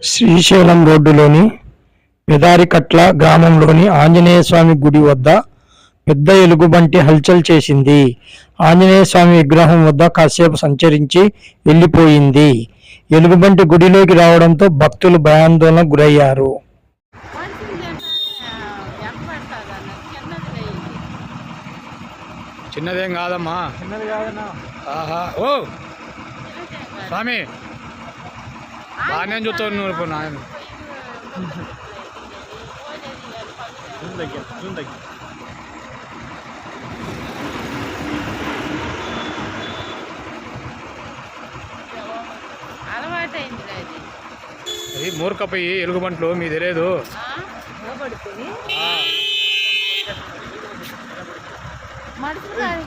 శ్రీశైలం రోడ్డులోని పెదారికట్ల గ్రామంలోని ఆంజనేయ స్వామి గుడి వద్ద పెద్ద ఎలుగుబంటి హల్చల్ చేసింది. ఆంజనేయ స్వామి విగ్రహం వద్ద కాసేపు సంచరించి వెళ్ళిపోయింది. ఎలుగుబంటి గుడిలోకి రావడంతో భక్తులు భయాందోళనకు గురయ్యారు. చిన్నది లేదు చిన్నదేం కాదమ్మా ఆహా. ఓ! స్వామి బాగానే చూస్తావు నువ్వు ఇప్పుడు నాయన. అది మూర్ఖపోయి ఎలుగుబంట్లు మీ తెలియదు కాదు